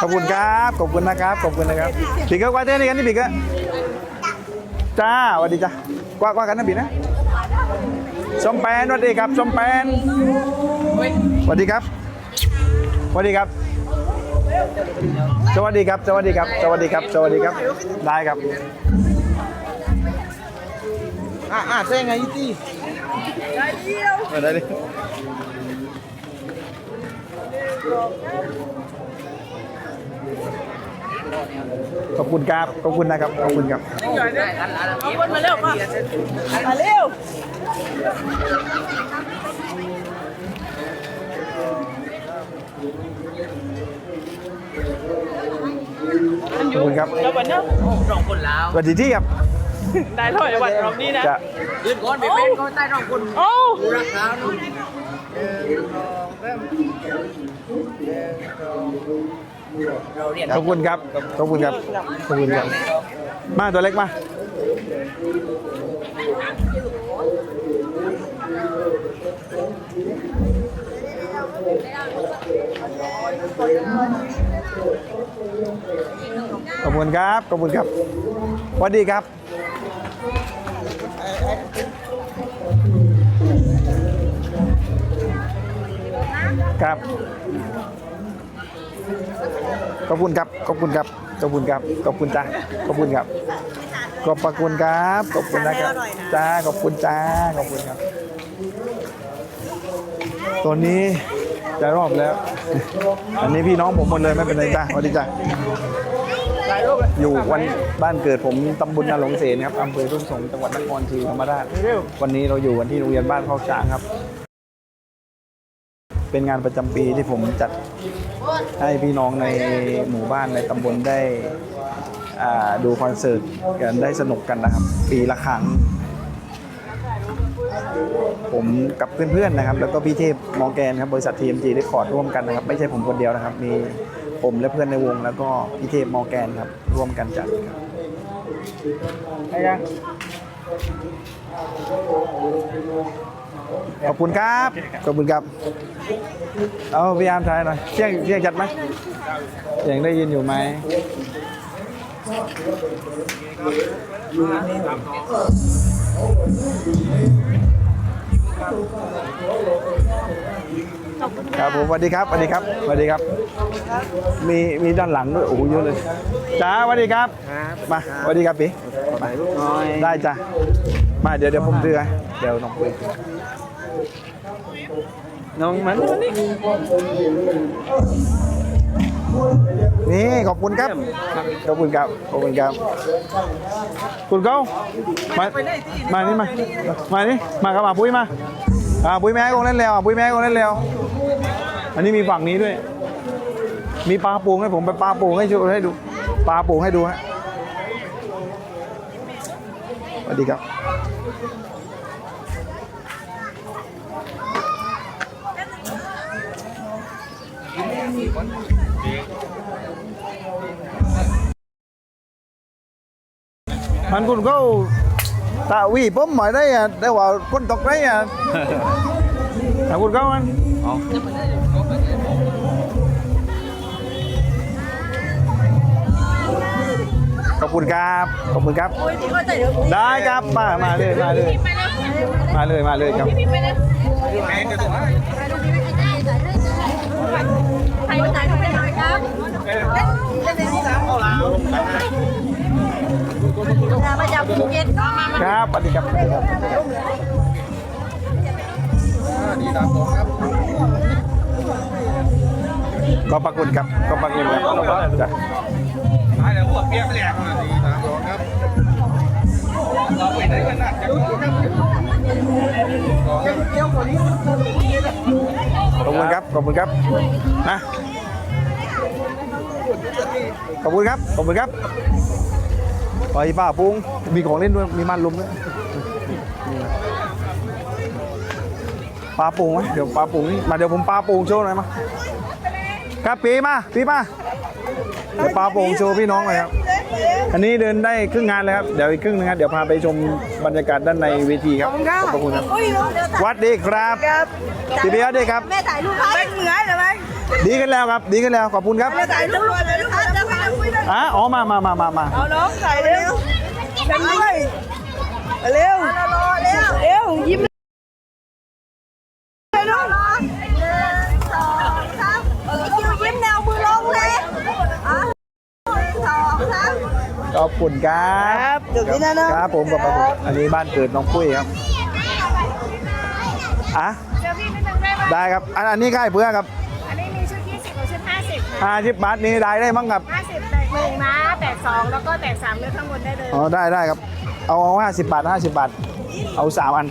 ขอบคุณครับ ขอบคุณนะครับ ขอบคุณนะครับปีเกอร์กว่าเต้นนี่กันนี่ปีเกอร์จ้าสวัสดีจ้ากว่ากว่ากันนะปีนะส้มแปนสวัสดีครับส้มแปนสวัสดีครับสวัสดีครับ สวัสดีครับ สวัสดีครับ สวัสดีครับ สวัสดีครับ ได้ครับ อะอะเส้นไงยี่ตี้มาได้ดิ ขอบคุณครับ ขอบคุณนะครับ ขอบคุณครับคนมาเร็วมามาเร็วขอบคุณครับ แล้ววันเนี้ยรองคนลาวสวัสดีที่ครับ ได้เท่าไหร่วันรอบนี้นะจะ ยืนก้อนไปเป็นก็ใต้รองคนโอ้ดูรักเท้านู่นเราเรียน ขอบคุณครับ ขอบคุณครับ ขอบคุณครับ มาตัวเล็กมาขอบคุณครับ ขอบคุณครับสวัสดีครับ ครับ ขอบคุณครับ ขอบคุณครับ ขอบคุณครับ ขอบคุณจ้าขอบคุณครับ ขอบพระคุณครับ ขอบคุณนะครับ จ้า ขอบคุณจ้า ขอบคุณครับ ตัวนี้จะรอบแล้ว อันนี้พี่น้องผมหมดเลยไม่เป็นไรจ้าสวัสดีจ้าอยู่วันบ้านเกิดผมตำบลนาหลงเสนครับอำเภอทุ่งสงจังหวัดนครศรีธรรมราชวันนี้เราอยู่กันที่โรงเรียนบ้านเข้าช้างครับ เป็นงานประจำปีที่ผมจัดให้พี่น้องในหมู่บ้านในตำบลได้ดูคอนเสิร์ตกันได้สนุกกันนะครับ ปีละครั้ง ผมกับเพื่อนๆนะครับ แล้วก็พี่เทพมอแกนครับบริษัท TMG ได้ขอร์ดร่วมกันนะครับ ไม่ใช่ผมคนเดียวนะครับ มีผมและเพื่อนในวง แล้วก็พี่เทพมอแกนครับ ร่วมกันจัดครับใช่ยัง ขอบคุณครับ ขอบคุณครับ เอาพยายามถ่ายหน่อยเสียงเสียงจัดไหมเสียงได้ยินอยู่ไหมครับผมสวัสดีครับสวัสดีครับสวัสดีครับ มีมีด้านหลังด้วยโอ้โหเยอะเลยจ้าสวัสดีครับ มาสวัสดีครับพี่มาได้จ้ะมาเดี๋ยวเดี๋ยวผมเตือเดี๋ยวน้องคุย น้องมันนี่ขอบคุณครับ ขอบคุณครับ ขอบคุณครับ คุณเขามา มานี่มา มานี่ มาครับมาปุ้ยมาอ่าปุ้ยแม่กงเล่นแล้วอะปุ้ยแม่กงเล่นแล้ว อันนี้มีฝั่งนี้ด้วย มีปลาปูให้ผมไปปลาปูให้ดูให้ดู ปลาปูให้ดูฮะ สวัสดีครับ มันคุณก็ตาวีผมหมายได้อะได้ว่าคนตกได้อะแต่คุณก็มันขอบคุณครับขอบคุณครับยพี่ก็ใจเดี๋ยวได้ครับมามาเลยมาเลย มาเลยมาเลยครับพี่ไปเลยใครก็จ่ายเขาไปหน่อยครับเล่นในนี้สา มาจากภูเก็ตครับสวัสดีครับดีตามผมครับขอบพระคุณครับขอบพระคุณครับจ้ะตายแล้วหัวเปียกแหลกดีตามผมครับเราไปไหนกันนะจะรู้ครับขอบคุณครับ ขอบคุณครับนะขอบคุณครับ ขอบคุณครับ ไปป้าปุ้งมีของเล่นด้วยมีมันลุมด้วยปลาปุงไหมเดี๋ยวปลาปุงนี่มาเดี๋ยวผมปลาปุงโชว์หน่อยมาครับปีมาปีมาเดี๋ยวปลาโป่งโชว์พี่น้องหน่อยครับอันนี้เดินได้ครึ่งงานเลยครับเดี๋ยวอีกครึ่งนึงครับเดี๋ยวพาไปชมบรรยากาศด้านในเวทีครับขอบพระคุณครับโอ้ยน้องเดี๋ยวสวัสดีครับครับพี่เบียร์ดีครับแม่ถ่ายรูปให้เหมือนเหรอไหมดีกันแล้วครับ ดีกันแล้วขอบคุณครับถ่ายรูปเลย อะอ๋อมามามามามาเอาน้องถ่ายเร็วเป็นด้วยเร็วเร็วเร็วยิ้มเลยลูกหนึ่งสองสามอีคิวยิ้มแนวมือลงเลยอะหนึ่งสองสามขอบคุณครับเดี๋ยวนี้นะนะครับผมขอบคุณอันนี้บ้านเกิดน้องปุ้ยครับอะเดี๋ยวพี่นิดนึงได้ไหมได้ครับอันอันนี้ค่ายเพื่อครับอันนี้มีชุด20กับชุด50ค่ะห้าสิบบาทนี้ได้ได้มั้งครับ50แตก หนึ่งนะแตกสองแล้วก็แตกสามเลือกข้างบนได้เลยอ๋อได้ได้ครับ เอาเอาห้าสิบบาทห้าสิบบาท เอาสามอัน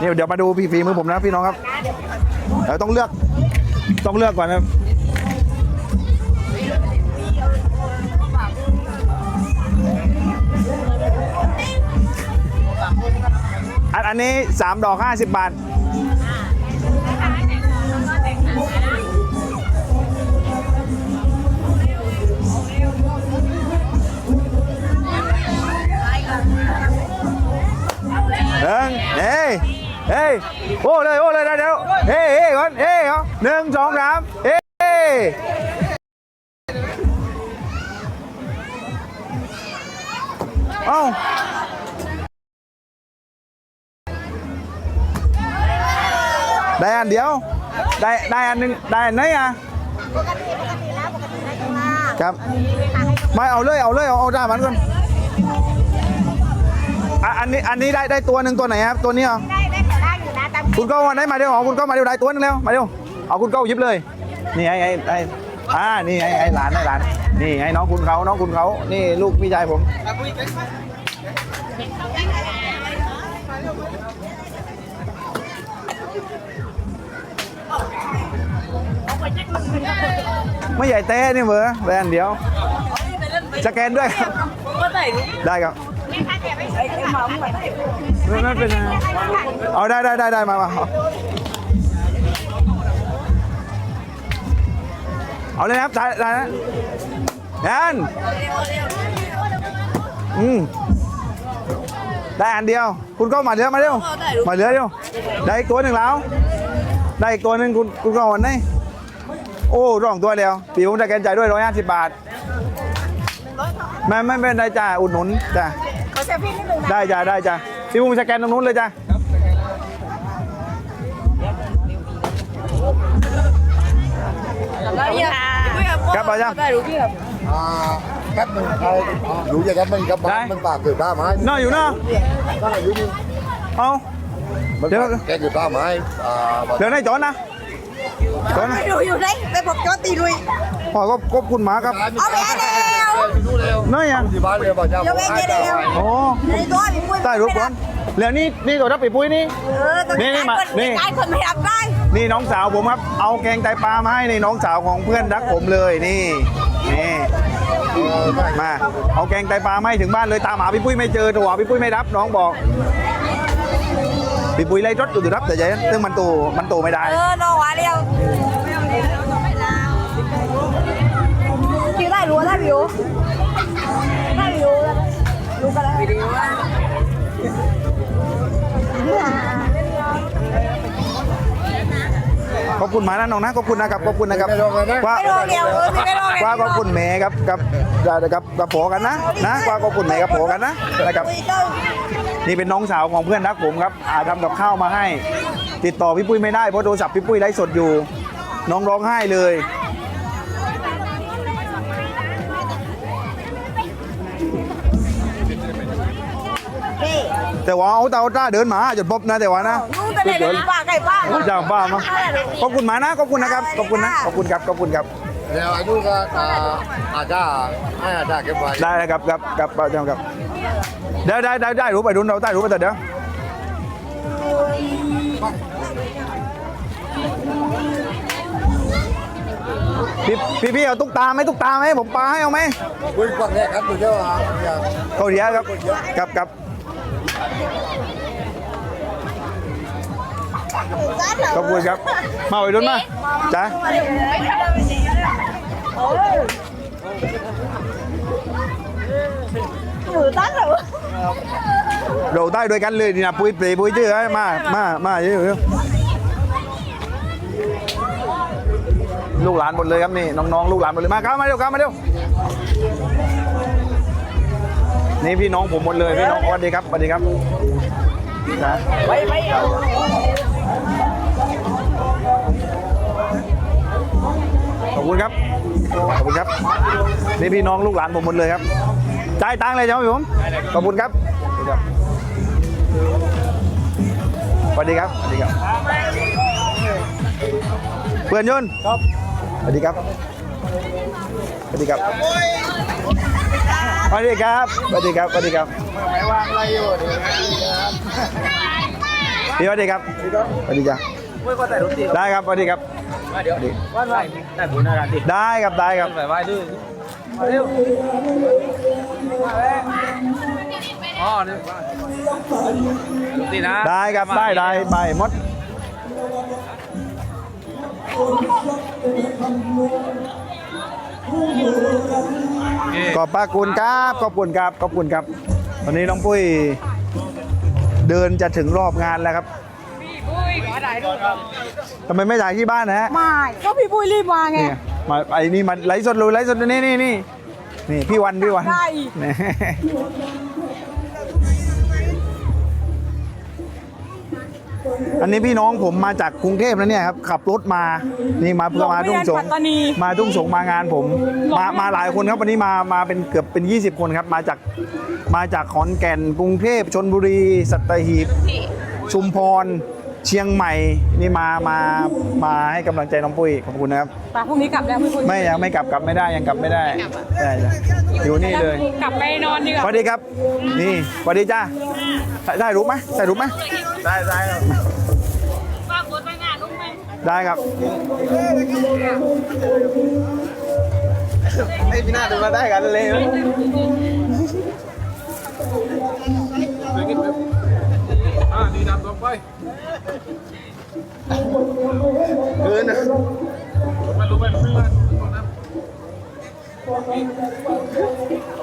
นี่เดี๋ยวมาดูพี่ฝีมือผมนะพี่น้องครับเดี๋ยวต้องเลือกต้องเลือกก่อนนะครับอันอันนี้สามดอกห้าสิบบาท หนึ่งเฮ้ยเฮ้ยโอ้เลยโอ้เลยได้เดี๋ยวเฮ้ยเฮ้ยก่อนเฮ้ยเอาหนึ่งสองสามเฮ้ยเอ้าได้อันเดียว ได้ได้อันหนึ่งได้อันไหนอะปกติปกติแล้วปกติได้ข้างล่างครับไม่เอาเลยเอาเลยเอาเอาได้มันก่อน อะอันนี้อันนี้ได้ได้ตัวหนึ่งตัวไหนครับตัวนี้เหรอได้ได้แต่ได้อยู่นะตามคุณก็วันไหนมาเดี๋ยวอ๋อคุณก็มาเดี๋ยวได้ตัวหนึงแล้วมาเดี๋ยวเอาคุณก็หยิบเลย นี่ไอ้ไอ้ไอ้อ่านี่ไอ้ไอ้หลานไอ้หลานนี่ไอ้น้องคุณเขาน้องคุณเขานี่ลูกพี่ชายผม ไม่ใหญ่เต้นี่เหมือแบรนด์เดียวสแกนด้วยครับได้ครับ ไม่ไม่เป็นไรเอาได้ได้ได้ได้มามาเอาเลยนะครับได้ได้นะแอนอืมได้อันเดียว คุณก็มาเดี๋ยวมาเร็วมาเหลือเดียวได้อีกตัวหนึ่งแล้ว ได้อีกตัวหนึ่งคุณคุณก็วันไหนโอ้ร่องตัวเดียวปีผมจะแกนใจด้วยร้อยห้าสิบบาทไม่ไม่เป็นไรจ้าอุดหนุนจ้า ซลฟี่นิดนึงนะได้จ้าได้จ้าพี่บุ้งสแกนตรงนู้นเลยจ้าแล้วเนี่ยครับเอาจ้าได้รู้พี่ครับ à, cắt mình thôi đủ giờ cắt mình cắt Đây. ba mình bạc người ta mà น่าอยู่เนาะ đó là đúng เอา mình Được. bạc cái người ta mà ai à, và เดี๋ยวให้จอนนะจอนนะไม่รู้อยู่ไหนไปบอกจอตีลุยพ่อก็ควบคุณหมาครับ ai mình Ở mẹ nèo. Chú leo น้อยยัง thì ba leo vào nhau Vô bên kia đây không? โอ้ในตัวพี่ปุ้ยใต้รูปก่อนแล้วนี่นี่ตัวรับปีปุ้ยนี่เออตรงนี่นี่มานี่ไอ้คนไม่รับได้นี่น้องสาวผมครับ เอาแกงไตปลามาให้นี่น้องสาวของเพื่อนรักผมเลยนี่นี่มาเอาแกงไตปลามาให้ถึงบ้านเลยตามหาพี่ปุ้ยไม่เจอโทรหาพี่ปุ้ยไม่รับน้องบอกพี่ปุ้ยไล่รถอยู่รับแต่ใจซึ่งมันตูมันตูไม่ได้เออน้องหวานเดียวคิว คุณหมานะน้องนะขอบคุณนะครับขอบคุณนะครับว่าไม่รอเดียวเออไม่รอเดียวว่าขอบคุณแม่ครับกับกับกับโผกันนะนะว่าขอบคุณแม่กับโผกันนะนะครับคุยกันนี่เป็นน้องสาวของเพื่อนรักผมครับอาทำกับข้าวมาให้ ติดต่อพี่ปุ้ยไม่ได้เพราะโทรศัพท์พี่ปุ้ยไลฟ์สดอยู่ น้องร้องไห้เลยพี่แต่ว่าเอาเตาต้าเดินหมาจนพบนะแต่ว่านะ นู่นเลยเลยป้าไก่ป้าเจ้าบ้ามาขอบคุณหมานะขอบคุณนะครับขอบคุณนะขอบคุณครับขอบคุณครับ leo ai nuôi ra à à cha ai à cha cái vai ได้ครับครับครับเจ้าครับได้ได้ได้ได้รู้ไปรุนเราได้รู้ไปแต่เดี๋ยวพี่พี่พี่เอาตุ๊กตาไหมตุ๊กตาไหมผมปาให้เอาไหม quên quăng nghe cắt rồi chứ à Dạ. เขาเดียครับกับกับ ขอบคุณครับ มาไปรุ่นมาจ้ามือตั้งเหรอเราใต้ด้วยกันเลยนี่นะปุ้ยเปรย์ปุ้ยเจือให้มา มา มาเยอะๆลูกหลานหมดเลยครับนี่น้องๆลูกหลานหมดเลยมาครับมาเร็วครับมาเร็วนี่พี่น้องผมหมดเลยพี่น้องสวัสดีครับสวัสดีครับนะ ขอบคุณครับ ขอบคุณครับ นี่พี่น้องลูกหลานผมหมดเลยครับ จ่ายตังค์เลยใช่ไหมผม ขอบคุณครับ สวัสดีครับ สวัสดีครับ เพื่อนยนต์ครับ สวัสดีครับ สวัสดีครับ สวัสดีครับ สวัสดีครับ สวัสดีครับไม่วางอะไรอยู่พี่สวัสดีครับ สวัสดีจ้ะไม่ก็แต่รถติดได้ครับ สวัสดีครับ เดี๋ยวว่าไรแต่บุญนาราติได้ครับได้ครับไปไหว้ด้วยมาเร็วอ๋อนี่รถติดนะได้ครับได้ได้ไปหมดขอบพระคุณครับขอบคุณครับขอบคุณครับวันนี้น้องปุ้ยเดินจะถึงรอบงานแล้วครับ ทำไมไม่ถ่ายที่บ้านนะฮะไม่ก็พี่ปุ้ยรีบมาไงนี่ไงมาไอ้นี่มาไลฟ์สดเลยไลฟ์สดนี่นี่นี่นี่พี่วันพี่วันได้อีกนี่ อันนี้พี่น้องผมมาจากกรุงเทพแล้วเนี่ยครับขับรถมานี่มาเพื่อมาทุ่งสงปัตตานี มาทุ่งสงมางานผม มามาหลายคนครับวันนี้มามาเป็นเกือบเป็น 20 คนครับ มาจากมาจากขอนแก่นกรุงเทพชนบุรี สัตหีบชุมพร เชียงใหม่นี่มามามาให้กำลังใจน้องปุ้ยขอบคุณนะครับป่ะพรุ่งนี้กลับแล้วพี่ปุ้ยไม่ยังไม่กลับกลับไม่ได้ยังกลับไม่ได้ใช่จ้ะอยู่นี่เลยกลับไปนอนดีกสว่า วัสดีครับ นี่สวัสดีจ้าได้ได้รู้ไหมได้รู้ไหมได้ได้ฝากกดไปงานลุงไหมได้ครับ ไอ้พี่หน้าดูมาได้กันเลยอ่า ดีนำต่อไปเกินนะมาดูไปดูไป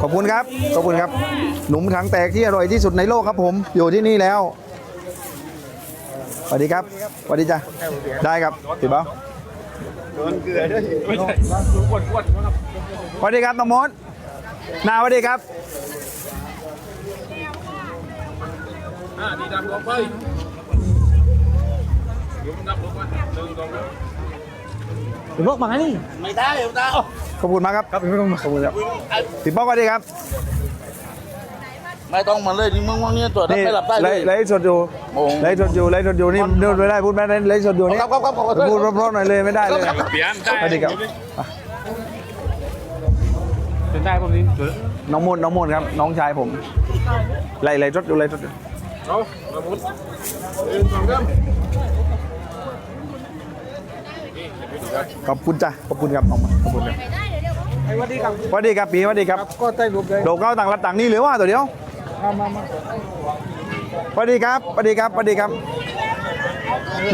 ขอบคุณครับ ขอบคุณครับ หนุ่มถังแตกที่อร่อยที่สุดในโลกครับผม อยู่ที่นี่แล้ว สวัสดีครับ สวัสดีจ้าได้ครับติดเบ้าไม่ใช่ดูกดกดนะครับ สวัสดีครับน้องมดนาสวัสดีครับ อ่าดีนำต่อไปเดี๋ยวมันนับลงมาหนึ่งสองติดบอกมานี่ไม่ได้เดี๋ยวตาขอบคุณมากครับครับขอบคุณครับติดบอกสวัสดีครับ ไม่ต้องมาเลยนี่มึงว่างเนี่ยตัวจนี่ไม่หลับได้ไลเลยฟ์ไลฟ์สดอยู่โอ้ ไลฟ์สดอยู่ไลฟ์สดอยู่นี่พูดไม่ได้พูดไม่ได้ไลฟ์สดอยู่นี่ครับครับครับขอโทษพูดเพราะๆหน่อยเลยไม่ได้เลยเปลี่ยนได้สวัสดีครับเป็นได้พวกนี้น้องมนน้องมนครับ น้องชายผมไล่ไล่รถอยู่ไล่รถอยู่ เอามาบุญหนึ่งสองสามขอบคุณจ้ะขอบคุณครับน้องมนขอบคุณครับสวัสดีครับสวัสดีครับปีสวัสดีครับก็ใต้รูปเลยโดดเข้าต่างรัดต่างนี่หรือว่าตัวเดียวมามามาสวัสดีครับสวัสดีครับสวัสดีครับ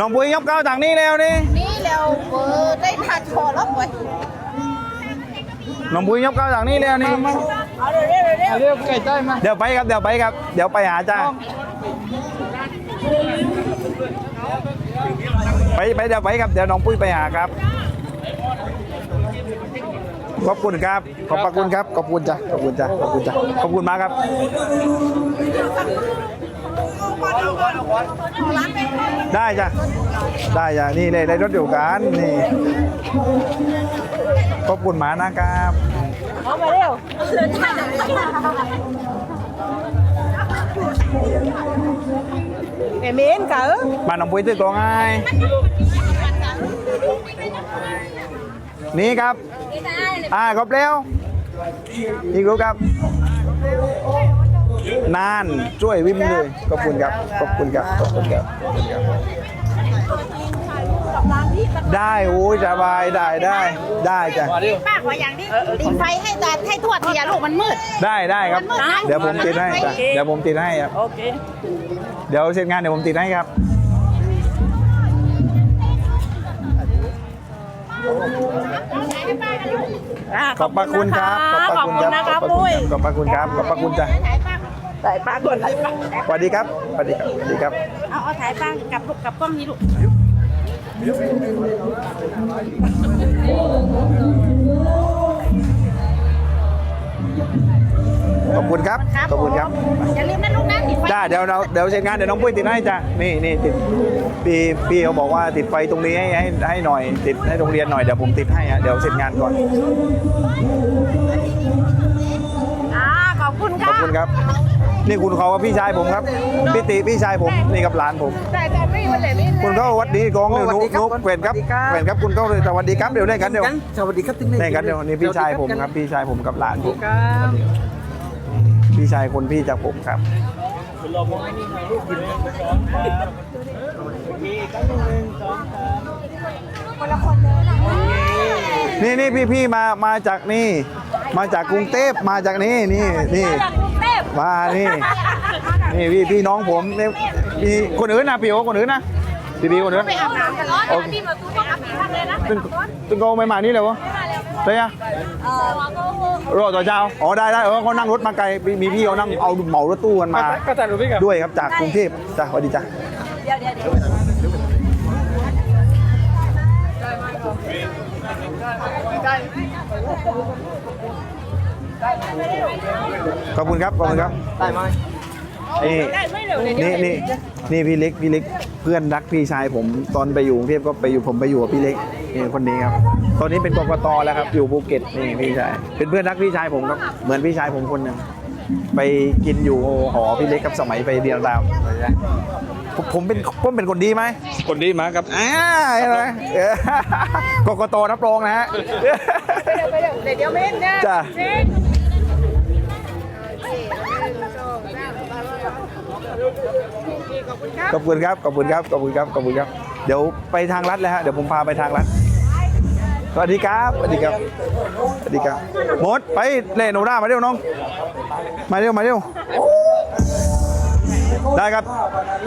น้องปุ้ยยกเก้าต่างนี่แล้วนี่นี่แล้วเปิดได้ทัดคอแล้วเว้ยน้องปุ้ยยกเก้าต่างนี่แล้วนี่เอาเร็วเร็วเร็วเรียกไก่ใต้มาเดี๋ยวไปครับเดี๋ยวไปครับเดี๋ยวไปหาจ้า ไปไปเดี๋ยวไปครับ เดี๋ยวน้องปุ้ยไปหาครับ ขอบคุณครับ ขอบพระคุณครับ ขอบคุณจ้ะ ขอบคุณจ้ะ ขอบคุณจ้ะ ขอบคุณมากครับ ได้จ้ะ ได้จ้ะ นี่เลยได้รถเดียวกันนี่ ขอบคุณหมานะครับเอามาเร็ว เอเมนก๋อบ้านน้องปุ้ยตื้อกองไงนี่ครับอ่าครบแล้วอีกรู้ครับนานช่วยวิ่มเลยขอบคุณครับขอบคุณครับขอบคุณครับ ได้โอ้ยสบายได้ได้ได้จ้ะป้าขออย่างนี้ติดไฟให้ตาให้ทวดทีอะลูกมันมืด ได้ได้ครับเดี๋ยวผมติดให้จ้ะเดี๋ยวผมติดให้ครับ โอเค เดี๋ยวเสร็จงานเดี๋ยวผมติดให้ครับขอบพระคุณครับ ขอบพระคุณครับนะครับขอบพระปุ้ยคุณขอบพระคุณครับขอบพระคุณจ้ะถ่ายป้าก่อนถ่ายป้าสวัสดีครับสวัสดีครับสวัสดีครับ เอาเอาถ่ายป้ากับลูกกับกล้องนี้ลูก ขอบคุณครับ ขอบคุณครับ อย่าลืมนะลูกนะติดไฟได้เดี๋ยวเราเดี๋ยวเสร็จงานเดี๋ยวน้องปุ้ยติดให้จ้ะนี่นี่ติดพี่พี่เขาบอกว่าติดไฟตรงนี้ให้ให้ให้หน่อย ติดให้โรงเรียนหน่อยเดี๋ยวผมติดให้อะเดี๋ยวเสร็จงานก่อน อ่าขอบคุณขค่ะอบคุณครับ นี่คุณเขาว่าพี่ชายผมครับพี่ติพี่ชายผมนี่กับหลานผม แต่แต่ไม่วันไหนไม่คุณเขาวัดดีกองเนี่ยนุกนุกเวรครับเวรครับคุณเขาเลยสวัสดีครับเดี๋ยวเล่นกันเดี๋ยวสวัสดีครับถึงเล่นกันเดี๋ยวนี่พี่ชายผมครับ พี่ชายผมกับหลานผมพี่ชายคนพี่จากผมครับนี่นี่พี่พี่มามาจากนี่ มาจากกรุงเทพมาจากนี่นี่นี่ จากกรุงเทพมานี่นี่พี่พี่น้องผมนี่มีคนอื่นนะพี่โอคนอื่นนะพี่พี่คนอื่นไปอาบน้ำกันร้อนนะพี่มาตู้ต้องอาบน้ำเลยนะตึงตึงโกไม่มานี่เลยวะใช่ยังรอต่อเช้าอ๋อได้ได้เออเขานั่งรถมาไกลมีมีพี่เขานั่งเอาเหมารถตู้กันมาก็แต่รู้พี่กับด้วยครับจากกรุงเทพจ้ะสวัสดีจ้ะเดี๋ยวเดี๋ยวเดี๋ยว ขอบคุณครับขอบคุณครับ ได้ไหมนี่ได้ไม่เร็วเลยนี่นี่นี่พี่เล็กพี่เล็กเพื่อนรักพี่ชายผมตอนไปอยู่กรุงเทพก็ไปอยู่ผมไปอยู่กับพี่เล็กนี่คนนี้ครับ ตอนนี้เป็นกกตแล้วครับ อยู่ภูเก็ตนี่พี่ชายเป็นเพื่อนรักพี่ชายผมครับเหมือนพี่ชายผมคนหนึ่งไปกินอยู่หอพี่เล็กครับสมัยไปเรียนรามผมผมเป็นผมเป็นคนดีไหมคนดีมาครับอ่าเห็นไหมเออกกตรับรองนะฮะไปเร็วไปเร็วเดี๋ยวเดี๋ยวไม่เห็นนะจ้ะ เซ็งข อบคุณครับ ขอบคุณครับ ขอบคุณครับ ขอบคุณครับ ขอบคุณครับ เดี๋ยวไปทางรัดเลยฮะ เดี๋ยวผมพาไปทางรัดสวัสดีครับ สวัสดีครับ สวัสดีครับหมดไปเล่นโนรามาเร็วน้อง มาเร็ว มาเร็ว ได้ครับ